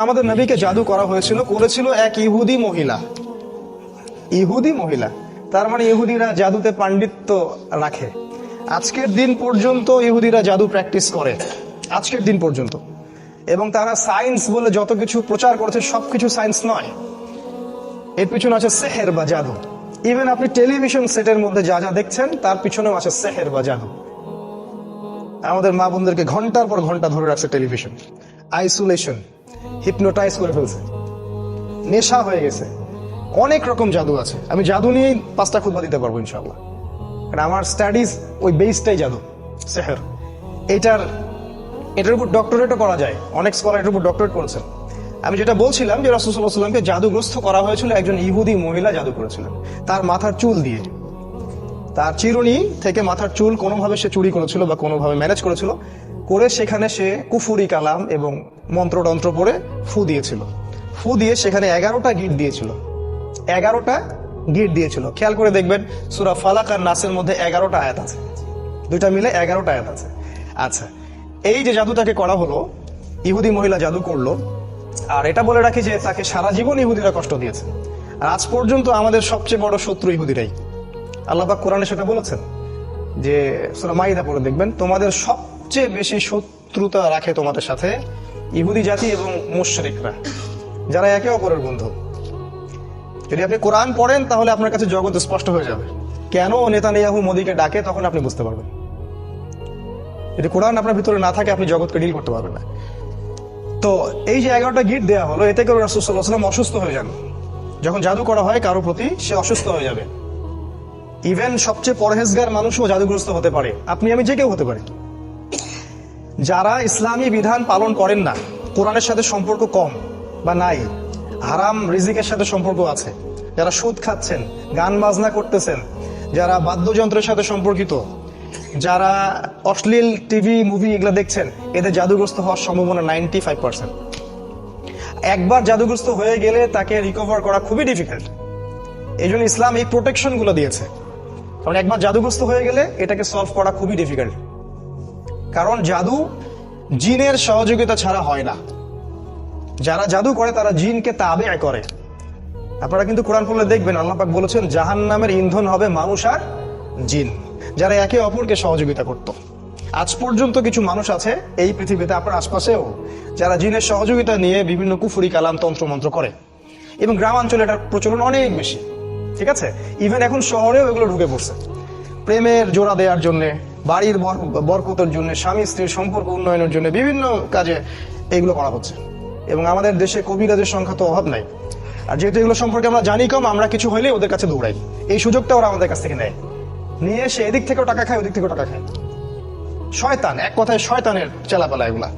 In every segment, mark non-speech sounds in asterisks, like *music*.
আমাদের নবীকে জাদু করা হয়েছিল, করেছিল এক ইহুদি মহিলা। ইহুদি মহিলা। তার মানে ইহুদিরা জাদুতে পাণ্ডিত্য রাখে। আজকের দিন পর্যন্ত ইহুদিরা জাদু প্র্যাকটিস করে। আজকের দিন পর্যন্ত। এবং তারা সায়েন্স বলে যত কিছু প্রচার করেছে, সবকিছু সায়েন্স নয়। এর পিছনে আছে সেহের বা জাদু। ইভেন আপনি টেলিভিশন সেটের মধ্যে যা যা দেখছেন, তার পিছনেও আছে সেহের বা জাদু। আমাদের মা বোনদেরকে ঘণ্টার পর ঘণ্টা ধরে রাখছে টেলিভিশন। আইসোলেশন হিপনোটাইজ করে ফেলছে। নেশা হয়ে গেছে। অনেক রকম জাদু আছে। আমি জাদু নিয়েই পাঁচটা খুদবা দিতে পারব ইনশাল্লাহ কারণ আমার স্টাডিজ ওই বেসটাই জাদু, সেহের। এটার এটার উপর ডক্টরেটও করা যায়। অনেক স্কলার এটার উপর ডক্টরেট করেছেন। আমি যেটা বলছিলাম যে রাসুসাল্লাহ সাল্লামকে জাদুগ্রস্ত করা হয়েছিল একজন ইহুদি মহিলা জাদু করেছিলেন। তার মাথার চুল দিয়ে। তার চিরুনি থেকে মাথার চুল কোনোভাবে সে চুরি করেছিল বা কোনোভাবে ম্যানেজ করেছিল। করে সেখানে সে কুফুরি কালাম এবং মন্ত্রতন্ত্র পরে ফু দিয়েছিল। ফু দিয়ে সেখানে এগারোটা গিট দিয়েছিল। এগারোটা গিট দিয়েছিল। খেয়াল করে দেখবেন, সুরা ফালাক আর নাসের মধ্যে এগারোটা আয়াত আছে। দুইটা মিলে এগারোটা আয়াত আছে। আচ্ছা এই যে জাদুটাকে করা হলো, ইহুদি মহিলা জাদু করল, আর এটা বলে রাখি যে তাকে সারা জীবন ইহুদিরা কষ্ট দিয়েছে। আর আজ পর্যন্ত আমাদের সবচেয়ে বড় শত্রু ইহুদিরাই। আল্লাহবাক কোরআনে সেটা বলেছেন যে, সুরা মাইদা পড়ে দেখবেন, তোমাদের সবচেয়ে বেশি শত্রুতা রাখে তোমাদের সাথে ইহুদি জাতি এবং মুশরিকরা, যারা একে অপরের বন্ধু। যদি আপনি কোরআন পড়েন, তাহলে আপনার কাছে জগৎ স্পষ্ট হয়ে যাবে। কেন নেতানিয়াহু মোদীকে ডাকে, তখন আপনি বুঝতে পারবেন। যদি কোরআন আপনার ভিতরে না থাকে, আপনি জগৎকে ডিল করতে পারবেন না। তো এই যে এগারোটা গিট দেওয়া হলো, এতে করে রাসুসাল্লাহ সাল্লাম অসুস্থ হয়ে যান। যখন জাদু করা হয়, কারও প্রতি সে অসুস্থ হয়ে যাবে। ইভেন সবচেয়ে পরহেজগার মানুষও জাদুগ্রস্ত হতে পারে। আপনি আমি যে কেউ হতে পারি। যারা ইসলামী বিধান পালন করেন না, কোরআনের সাথে সম্পর্ক কম বা নাই, হারাম রিজিকের সাথে সম্পর্ক আছে, যারা সুদ খাচ্ছেন, গান বাজনা করতেছেন, যারা বাদ্যযন্ত্রের সাথে সম্পর্কিত, যারা অশ্লীল টিভি, মুভি এগুলো দেখছেন, এদের জাদুগ্রস্ত হওয়ার সম্ভাবনা নাইনটি ফাইভ পার্সেন্ট একবার জাদুগ্রস্ত হয়ে গেলে তাকে রিকভার করা খুবই ডিফিকাল্ট এই জন্য ইসলাম এই প্রোটেকশনগুলো দিয়েছে। কারণ একবার জাদুগ্রস্ত হয়ে গেলে এটাকে সলভ করা খুবই ডিফিকাল্ট কারণ জাদু জিনের সহযোগিতা ছাড়া হয় না। যারা জাদু করে, তারা জিনকে তাবে করে। আপনারা কিন্তু কোরআন পড়লে দেখবেন, আল্লাহ পাক বলেছেন জাহান নামের ইন্ধন হবে মানুষ আর জিন। যারা একে অপরকে সহযোগিতা করত। আজ পর্যন্ত কিছু মানুষ আছে এই পৃথিবীতে, আপনার আশপাশেও, যারা জিনের সহযোগিতা নিয়ে বিভিন্ন কুফুরি, কালাম, তন্ত্রমন্ত্র করে। এবং গ্রামাঞ্চলে এটার প্রচলন অনেক বেশি। ঠিক আছে? ইভেন এখন শহরেও এগুলো ঢুকে পড়ছে। প্রেমের জোড়া দেওয়ার জন্য বাড়ির বর- বরকতের জন্য, স্বামী স্ত্রীর সম্পর্ক উন্নয়নের জন্য বিভিন্ন কাজে এগুলো করা হচ্ছে। এবং আমাদের দেশে কবিরাজের সংখ্যা তো অভাব নাই। আর যেহেতু এগুলো সম্পর্কে আমরা জানি কম, আমরা কিছু হইলে ওদের কাছে দৌড়াই। এই সুযোগটা ওরা আমাদের কাছ থেকে নেয়। নিয়ে এসে এদিক থেকেও টাকা খায়, ওদিক থেকেও টাকা খায়। শয়তান, এক কথায় শয়তানের চেলাপালা এগুলা।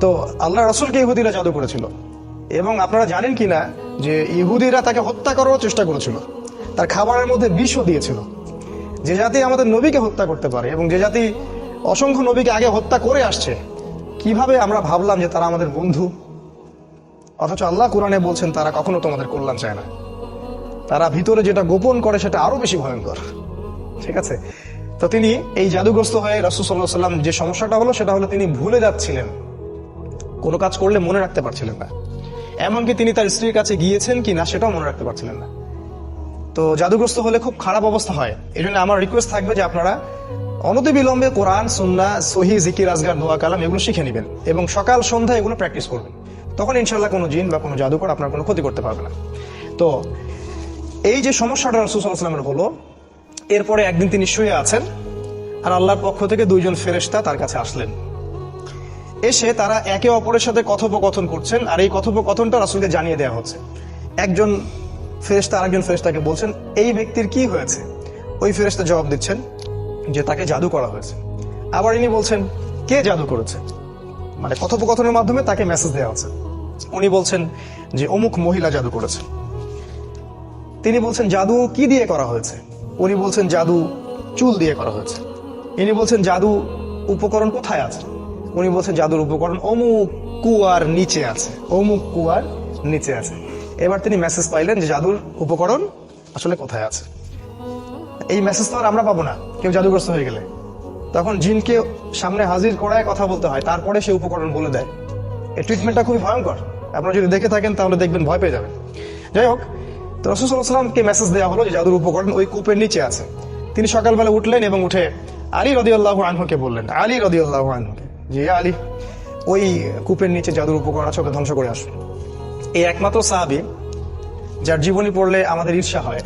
তো আল্লাহ রসুলকে ইহুদিরা জাদু করেছিল। এবং আপনারা জানেন কিনা যে ইহুদিরা তাকে হত্যা করার চেষ্টা করেছিল। তার খাবারের মধ্যে বিষও দিয়েছিল। যে জাতি আমাদের নবীকে হত্যা করতে পারে এবং যে জাতি অসংখ্য নবীকে আগে হত্যা করে আসছে, কীভাবে আমরা ভাবলাম যে তারা আমাদের বন্ধু? অথচ আল্লাহ কোরআনে বলছেন, তারা কখনো তোমাদের কল্যাণ চায় না। তারা ভিতরে যেটা গোপন করে সেটা আরও বেশি ভয়ঙ্কর। ঠিক আছে? তো তিনি এই জাদুগ্রস্ত হয়ে রসুল্লাহ সাল্লাম যে সমস্যাটা হলো, সেটা হলো তিনি ভুলে যাচ্ছিলেন। কোনো কাজ করলে মনে রাখতে পারছিলেন না। এমনকি তিনি তার স্ত্রীর কাছে গিয়েছেন কি না সেটাও মনে রাখতে পারছিলেন না। তো জাদুগ্রস্ত হলে খুব খারাপ অবস্থা হয়। এই জন্য আমার রিকোয়েস্ট থাকবে যে আপনারা অনতিবিলম্বে কোরআন সুন্না সহি, জিকির, আজগার, দোয়া, কালাম এগুলো শিখে নেবেন এবং সকাল, সন্ধ্যা এগুলো প্র্যাকটিস করবেন। তখন ইনশাল্লাহ কোনো জিন বা কোনো জাদুকর আপনার কোনো ক্ষতি করতে পারবে না। তো এই যে সমস্যাটা রসুলামের হলো, এরপরে একদিন তিনি শুয়ে আছেন আর আল্লাহর পক্ষ থেকে দুইজন ফেরেশতা তার কাছে আসলেন। এসে তারা একে অপরের সাথে কথোপকথন করছেন আর এই কথোপকথনটা রাসুলকে জানিয়ে দেওয়া হচ্ছে। একজন ফেরেশতা আরেকজন ফেরেশতাকে বলছেন, এই ব্যক্তির কি হয়েছে? ওই ফেরেশতা জবাব দিচ্ছেন যে তাকে জাদু করা হয়েছে। আবার ইনি বলছেন, কে জাদু করেছে? মানে কথোপকথনের মাধ্যমে তাকে মেসেজ দেওয়া হচ্ছে। উনি বলছেন যে, অমুক মহিলা জাদু করেছে। তিনি বলছেন, জাদু কি দিয়ে করা হয়েছে? উনি বলছেন, জাদু চুল দিয়ে করা হয়েছে। ইনি বলছেন, জাদু উপকরণ কোথায় আছে? উনি বলছেন, জাদুর উপকরণ অমুক কুয়ার নিচে আছে। অমুক কুয়ার নিচে আছে। এবার তিনি মেসেজ পাইলেন যে জাদুর উপকরণ আসলে কোথায় আছে। এই মেসেজ তো আর আমরা পাবো না, কেউ জাদুগ্রস্ত হয়ে গেলে। তখন জিনকে সামনে হাজির করায় কথা বলতে হয়, তারপরে সে উপকরণ বলে দেয়। এই ট্রিটমেন্টটা খুবই ভয়ঙ্কর। আপনারা যদি দেখে থাকেন, তাহলে দেখবেন ভয় পেয়ে যাবেন। যাই হোক, তো রসুলামকে মেসেজ দেওয়া হলো যে জাদুর উপকরণ ওই কূপের নিচে আছে। তিনি সকালবেলা উঠলেন এবং উঠে আলী রদিউল্লাহ আনহুকে বললেন, আলী রদিউল্লাহ আনহুকে যে আলী, ওই কূপের নিচে জাদুর উপকরণ আছে, ওকে ধ্বংস করে আসুন এই একমাত্র সাহাবি যার জীবনী পড়লে আমাদের ঈর্ষা হয়।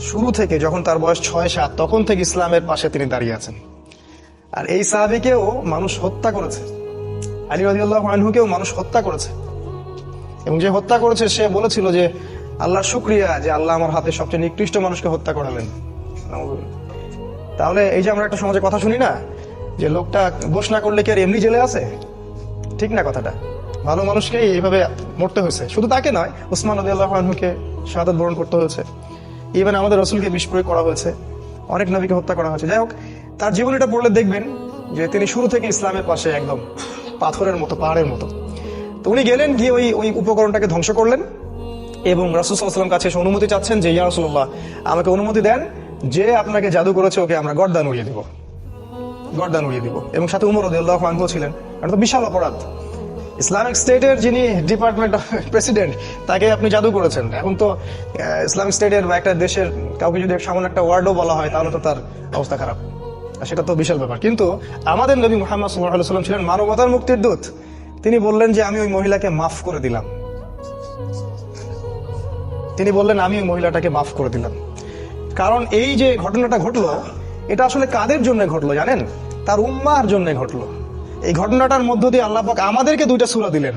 শুরু থেকে যখন তার বয়স ছয়, সাত, তখন থেকে ইসলামের পাশে তিনি দাঁড়িয়ে আছেন। আর এই সাহাবিকেও মানুষ হত্যা করেছে। আলী রাজিউল্লাহ আনহুকেও মানুষ হত্যা করেছে। এবং যে হত্যা করেছে, সে বলেছিল যে আল্লাহ শুক্রিয়া যে আল্লাহ আমার হাতে সবচেয়ে নিকৃষ্ট মানুষকে হত্যা করালেন। তাহলে এই যে আমরা একটা সমাজে কথা শুনি না, যে লোকটা না করলে কি আর এমনি জেলে আছে? ঠিক না কথাটা। ভালো মানুষকে এইভাবে মরতে হয়েছে। শুধু তাকে নয় উসমান আল্লাহ আনহুকে শাহাদত বরণ করতে হয়েছে। ইভেন আমাদের রসুলকে প্রয়োগ করা হয়েছে। অনেক নবীকে হত্যা করা হয়েছে। যাই হোক তার জীবনীটা পড়লে দেখবেন যে তিনি শুরু থেকে ইসলামের পাশে একদম পাথরের মতো, পাহাড়ের মতো। তো উনি গেলেন, গিয়ে ওই ওই উপকরণটাকে ধ্বংস করলেন এবং রাসুসাল্লাম কাছে এসে অনুমতি চাচ্ছেন যে, ইয়া রসুল্লাহ আমাকে অনুমতি দেন যে আপনাকে জাদু করেছে, ওকে আমরা গর্দান উড়িয়ে দিব। গর্দান উড়িয়ে দিব। এবং সাথে উমর আনহু ছিলেন। এটা তো বিশাল অপরাধ। ইসলামিক স্টেটের যিনি ডিপার্টমেন্ট অফ প্রেসিডেন্ট, তাকে আপনি জাদু করেছেন। এখন তো ইসলামিক স্টেটের বা একটা দেশের কাউকে যদি সামান্য একটা ওয়ার্ডও বলা হয়, তাহলে তো তার অবস্থা খারাপ। সেটা তো বিশাল ব্যাপার। কিন্তু আমাদের নবী মোহাম্মদ সাল্লাম ছিলেন মানবতার মুক্তির দূত। তিনি বললেন যে, আমি ওই মহিলাকে মাফ করে দিলাম। তিনি বললেন, আমি ওই মহিলাটাকে মাফ করে দিলাম। কারণ এই যে ঘটনাটা ঘটলো, এটা আসলে কাদের জন্য ঘটলো জানেন? তার উম্মার জন্য ঘটলো। এই ঘটনাটার মধ্য দিয়ে আল্লাপাক আমাদেরকে দুইটা সুরা দিলেন,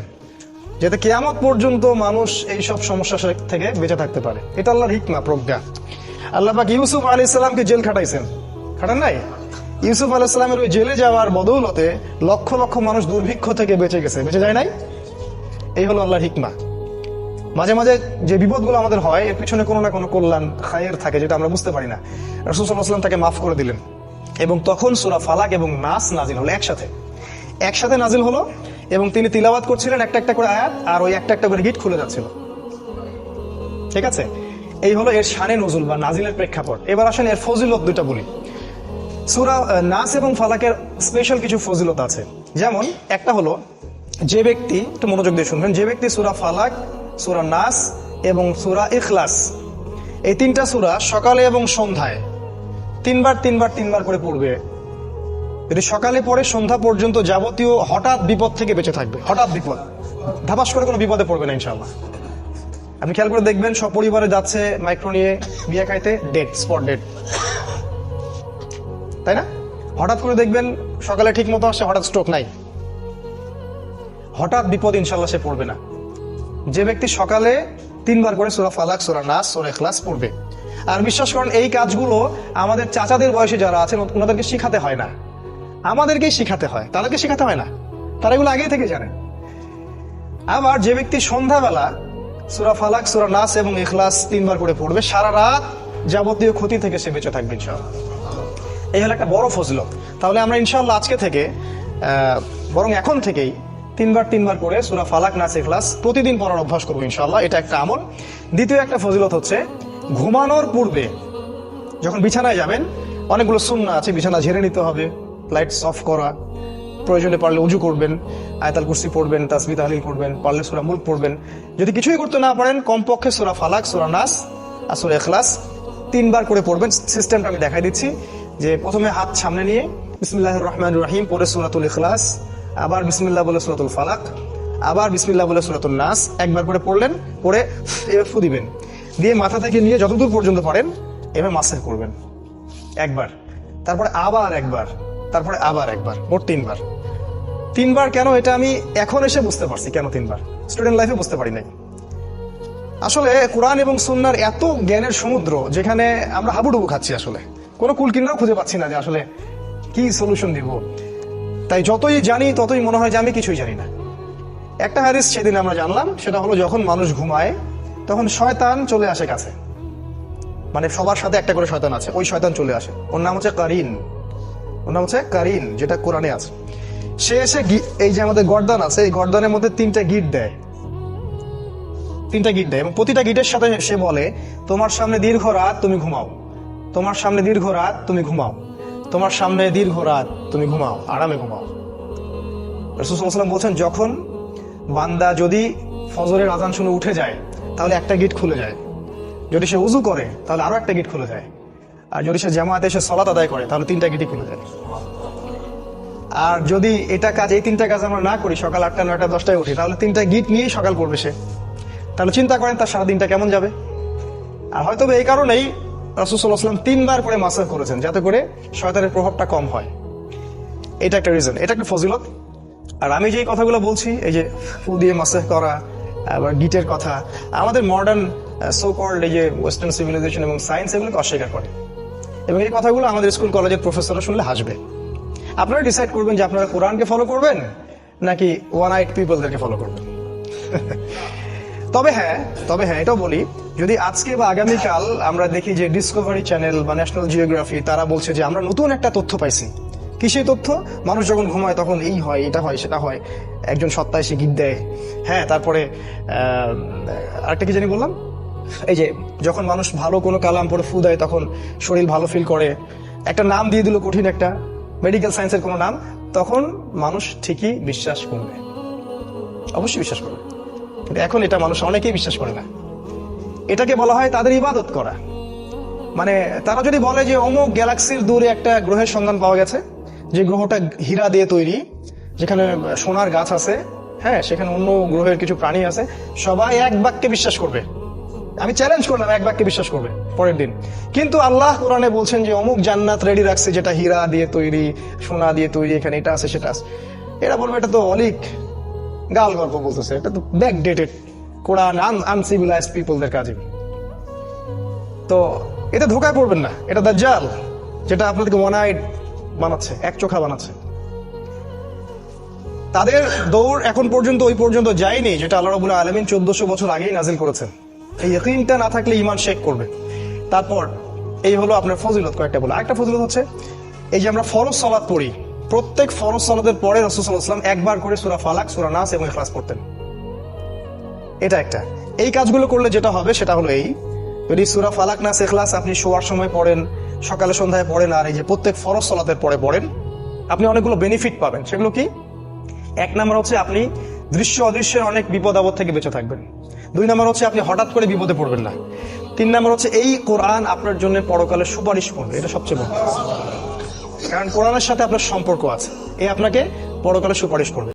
যাতে কেয়ামত পর্যন্ত মানুষ এই সব সমস্যা থেকে বেঁচে থাকতে পারে। এটা আল্লাহর হিকমা, প্রজ্ঞা। আল্লাহ পাক ইউসুফ আলী ইসলামকে জেল খাটাইছেন। খাটান নাই? ইউসুফ আলাহ ইসলামের ওই জেলে যাওয়ার বদৌলতে লক্ষ লক্ষ মানুষ দুর্ভিক্ষ থেকে বেঁচে গেছে। বেঁচে যায় নাই? এই হলো আল্লাহর হিকমা। মাঝে মাঝে যে বিপদগুলো আমাদের হয়, এর পিছনে কোনো না কোনো কল্যাণ, খায়ের থাকে, যেটা আমরা বুঝতে পারি না। রসুলাম তাকে মাফ করে দিলেন। এবং তখন সুরা ফালাক এবং নাস নাজিল হলো একসাথে। একসাথে নাজিল হলো এবং তিনি তিলাবাত করছিলেন একটা একটা করে আয়াত আর ওই একটা একটা করে গিট খুলে যাচ্ছিল। ঠিক আছে? এই হলো এর শানে নজুল বা নাজিলের প্রেক্ষাপট। এবার আসেন এর ফজিলত দুটা বলি। সুরা নাস এবং ফালাকের স্পেশাল কিছু ফজিলত আছে। যেমন, একটা হলো, যে ব্যক্তি, একটু মনোযোগ দিয়ে শুনবেন, যে ব্যক্তি সুরা ফালাক, সুরা নাস এবং সুরা ইখলাস, এই তিনটা সুরা সকালে এবং সন্ধ্যায়, তিনবার তিনবার তিনবার করে পড়বে। যদি সকালে পরে সন্ধ্যা পর্যন্ত যাবতীয় হঠাৎ বিপদ থেকে বেঁচে থাকবে হঠাৎ বিপদ। ধাপাস করে কোনো বিপদে পড়বে না ইনশাল্লাহ আপনি খেয়াল করে দেখবেন সব পরিবারে যাচ্ছে মাইক্রো নিয়ে বিয়ে খাইতে ডেট স্পট ডেট তাই না? হঠাৎ করে দেখবেন, সকালে ঠিক মতো আসে, হঠাৎ স্ট্রোক নাই। হঠাৎ বিপদ ইনশাল্লাহ সে পড়বে না। যে ব্যক্তি সকালে তিনবার করে সোরা ফালাক, সোরা নাস, সুরা এখলাস পড়বে। আর বিশ্বাস করেন, এই কাজগুলো আমাদের চাচাদের বয়সে যারা আছেন ওনাদেরকে শিখাতে হয় না। আমাদেরকেই শিখাতে হয়। তাদেরকে শিখাতে হয় না। তারা এগুলো আগেই থেকে জানে। আবার যে ব্যক্তি সন্ধ্যাবেলা সুরা ফালাক, সুরা নাস এবং এখলাস তিনবার করে পড়বে, সারা রাত যাবতীয় ক্ষতি থেকে সে বেঁচে থাকবে, ইনশাআল্লাহ। এই হলো একটা বড় ফজলত। তাহলে আমরা ইনশাআল্লাহ আজকে থেকে বরং এখন থেকেই তিনবার তিনবার করে সুরা ফালাক, নাস এখলাস প্রতিদিন পড়ার অভ্যাস করব ইনশাল্লাহ এটা একটা আমল। দ্বিতীয় একটা ফজিলত হচ্ছে ঘুমানোর পূর্বে যখন বিছানায় যাবেন, অনেকগুলো সুন্না আছে, বিছানা ঝেড়ে নিতে হবে। লাইটস অফ করা, প্রয়োজনে পারলে উজু করবেন, আয়তাল কুরসি পড়বেন তাসবি তাহলিল করবেন পারলে সুরা মুল্ক পড়বেন। যদি কিছুই করতে না পারেন, কমপক্ষে সুরা ফালাক, সুরা নাস আর সুরা এখলাস তিনবার করে পড়বেন। সিস্টেমটা আমি দেখাই দিচ্ছি যে প্রথমে হাত সামনে নিয়ে বিসমিল্লাহ রহমান রহিম পরে সুরাতুল ইখলাস, আবার বিসমিল্লাহ বলে সুরাতুল ফালাক, আবার বিসমিল্লাহ বলে সুরাতুল নাস একবার করে পড়লেন পরে এবার ফু দিবেন। দিয়ে মাথা থেকে নিয়ে যতদূর পর্যন্ত পারেন এবার মাসের করবেন। একবার। তারপরে আবার একবার। তারপরে আবার একবার, মোট তিনবার। তিনবার কেন এটা আমি এখন এসে বুঝতে পারছি, কেন তিনবার? স্টুডেন্ট লাইফে বুঝতে পারি নাই। আসলে কোরআন এবং সুন্নার এত জ্ঞানের সমুদ্র যেখানে আমরা হাবুডুবু খাচ্ছি আসলে, কোনো কুলকিনাও খুঁজে পাচ্ছি না যে আসলে কি সলিউশন দিব। তাই যতই জানি, ততই মনে হয় যে আমি কিছুই জানি না। একটা হাদিস সেদিন আমরা জানলাম, সেটা হলো যখন মানুষ ঘুমায়, তখন শয়তান চলে আসে কাছে। মানে সবার সাথে একটা করে শয়তান আছে, ওই শয়তান চলে আসে। ওর নাম হচ্ছে কারিন। ওর নাম হচ্ছে কারিন, যেটা কোরআনে আছে। সে এসে এই যে আমাদের গর্দান আছে, এই গর্দানের মধ্যে তিনটা গিট দেয়। তিনটা গিট দেয় এবং প্রতিটা গিটের সাথে সে বলে, তোমার সামনে দীর্ঘ রাত তুমি ঘুমাও। তোমার সামনে দীর্ঘ রাত তুমি ঘুমাও। তোমার সামনে দীর্ঘ রাত তুমি ঘুমাও, আরামে ঘুমাও। রসুলাম বলছেন, যখন বান্দা যদি ফজরের আজান শুনে উঠে যায়, তাহলে একটা গিট খুলে যায়। যদি সে উজু করে, তাহলে আরও একটা গিট খুলে যায়। আর যদি সে জামাতে এসে সলাত আদায় করে, তাহলে তিনটা গেটই খুলে যায়। আর যদি এটা কাজ, এই তিনটা কাজ আমরা না করি, সকাল আটটা, নয়টা, দশটায় উঠি, তাহলে তিনটা গিট নিয়েই সকাল করবে সে। তাহলে চিন্তা করেন তার সারাদিনটা কেমন যাবে। আর হয়তো এই কারণেই রাসুসাল্লাহাম তিনবার করে মাসাজ করেছেন, যাতে করে শয়তানের প্রভাবটা কম হয়। এটা একটা রিজন এটা একটা ফজিলত। আর আমি যে কথাগুলো বলছি, এই যে ফু দিয়ে মাসাজ করা, আবার গিটের কথা, আমাদের মডার্ন সো কল্ড এই যে ওয়েস্টার্ন সিভিলাইজেশন এবং সায়েন্স এগুলোকে অস্বীকার করে। এবং এই কথাগুলো আমাদের স্কুল কলেজের প্রফেসররা শুনলে হাসবে। আপনারা ডিসাইড করবেন যে আপনারা কোরআনকে ফলো করবেন, নাকি ওয়ান আইট পিপলদেরকে ফলো করবেন? *laughs* তবে হ্যাঁ তবে হ্যাঁ এটাও বলি, যদি আজকে বা আগামীকাল আমরা দেখি যে ডিসকভারি চ্যানেল বা ন্যাশনাল জিওগ্রাফি তারা বলছে যে আমরা নতুন একটা তথ্য পাইছি। কি সেই তথ্য? মানুষ যখন ঘুমায় তখন এই হয়, এটা হয়, সেটা হয়। একজন সত্তা সে গীত দেয়। হ্যাঁ তারপরে আরেকটা কি জানি বললাম? এই যে, যখন মানুষ ভালো কোনো কালাম পরে ফু দেয়, তখন শরীর ভালো ফিল করে। একটা নাম দিয়ে দিল কঠিন একটা মেডিকেল সায়েন্সের কোনো নাম, তখন মানুষ ঠিকই বিশ্বাস করবে। অবশ্যই বিশ্বাস করবে। কিন্তু এখন এটা মানুষ অনেকেই বিশ্বাস করে না। এটাকে বলা হয় তাদের ইবাদত করা। মানে তারা যদি বলে যে অমুক গ্যালাক্সির দূরে একটা গ্রহের সন্ধান পাওয়া গেছে, যে গ্রহটা হীরা দিয়ে তৈরি, যেখানে সোনার গাছ আছে হ্যাঁ সেখানে অন্য গ্রহের কিছু প্রাণী আছে, সবাই এক বাক্যে বিশ্বাস করবে। আমি চ্যালেঞ্জ করলাম, এক বাক্যে বিশ্বাস করবে, পরের দিন। কিন্তু আল্লাহ কোরআনে বলছেন যে, অমুক জান্নাত রেডি রাখছে, যেটা হীরা দিয়ে তৈরি, সোনা দিয়ে তৈরি, এখানে এটা আছে, সেটা আছে। এরা বলবে, এটা তো অলিক গাল গল্প বলতেছে, এটা তো ব্যাক ডেটেড কোরআন আনসিভিলাইজ পিপলদের কাজে। তো ধোকায় পড়বেন না, এটা দাজ্জাল, যেটা আপনাদেরকে ওয়ান আইড বানাচ্ছে, এক চোখা বানাচ্ছে। তাদের দৌড় এখন পর্যন্ত, ওই পর্যন্ত যায়নি, যেটা আল্লাহ রাবুল আলমিন চোদ্দশো বছর আগেই নাজিল করেছেন। এই ইয়কিনটা না থাকলে ইমান শেক করবে। তারপর, এই হলো আপনার ফজিলত কয়েকটা বলে। আরেকটা ফজিলত হচ্ছে, এই যে আমরা ফরজ সলাদ পড়ি, প্রত্যেক ফরজ সলাদের পরে রসুলাম একবার করে সুরা ফালাক, সুরা নাস এবং ইখলাস পড়তেন। এটা একটা। এই কাজগুলো করলে যেটা হবে, সেটা হলো এই, যদি সুরা ফালাক, নাস এখলাস আপনি শোয়ার সময় পড়েন, সকালে সন্ধ্যায় পড়েন, আর এই যে প্রত্যেক ফরজ সলাতের পরে পড়েন, আপনি অনেকগুলো বেনিফিট পাবেন। সেগুলো কি? এক নম্বর হচ্ছে আপনি দৃশ্য অদৃশ্যের অনেক বিপদ আপদ থেকে বেঁচে থাকবেন। দুই নম্বর হচ্ছে আপনি হঠাৎ করে বিপদে পড়বেন না। তিন নম্বর হচ্ছে এই কোরআন আপনার জন্য পরকালে সুপারিশ করবে, এটা সবচেয়ে বড়। কারণ কোরআনের সাথে আপনার সম্পর্ক আছে, এ আপনাকে পরকালে সুপারিশ করবে।